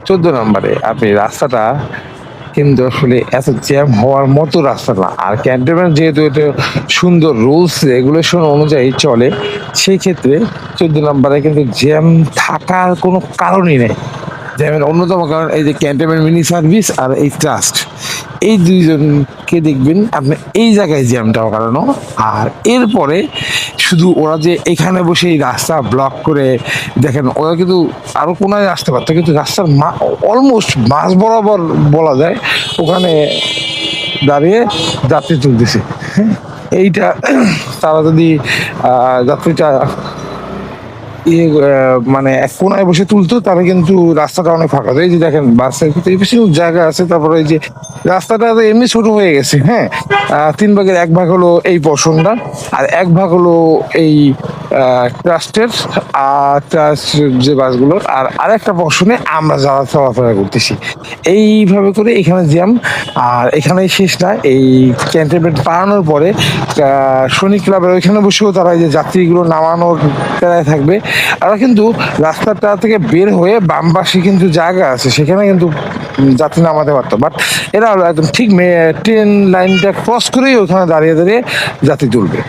চোদ্দ নম্বরে আপনি রাস্তাটা কিন্তু আসলে এত জ্যাম হওয়ার মতো রাস্তা না। আর ক্যান্টনমেন্ট যেহেতু এটা সুন্দর রুলস রেগুলেশন অনুযায়ী চলে সেই ক্ষেত্রে চোদ্দ নম্বরে কিন্তু জ্যাম থাকার কোনো কারণই নেই। জ্যামের অন্যতম কারণ এই যে ক্যান্টনমেন্ট মিনি সার্ভিস আর এই ট্রাস্ট এই দুইজনকে দেখবেন আপনি এই জায়গায় জ্যামটা কারণ আর এরপরে শুধু ওরা যে এখানে বসে এই রাস্তা ব্লক করে দেখেন, ওরা কিন্তু আরও কোনায় আসতে পারতো, কিন্তু রাস্তার মা অলমোস্ট মাঝ বরাবর বলা যায়, ওখানে দাঁড়িয়ে যাত্রী তুলতেছে। এইটা তারা যদি যাত্রীটা মানে এক কোনায় বসে তুলতো, তাহলে কিন্তু রাস্তাটা অনেক ফাঁকা হতো। এই যে দেখেন, বাসের ভিতরে বেশি জায়গা আছে, তারপরে এই যে রাস্তাটা তো এমনি ছোট হয়ে গেছে হ্যাঁ তিন ভাগের এক ভাগ হলো এই পোর্শনটা আর এক ভাগ হলো এই ট্রাস্টের, আর ট্রাস্ট যে বাসগুলো, আর আরেকটা পোর্শনে আমরা যারা চলাফেরা করতেছি এইভাবে করে এখানে জ্যাম, আর এখানে শেষ না, এই ক্যান্টনমেন্ট পাড়ানোর পরে সৈনিক ক্লাবের ওইখানে বসেও তারা এই যে যাত্রীগুলো নামানোর প্রায় থাকবে। আর কিন্তু রাস্তাটা থেকে বের হয়ে বাম পাশে কিন্তু জায়গা আছে, সেখানে কিন্তু যাত্রী নামাতে পারতো। বাট এরা হলো একদম ঠিক ট্রেন লাইনটা ক্রস করেই ওখানে দাঁড়িয়ে দাঁড়িয়ে যাত্রী তুলবে।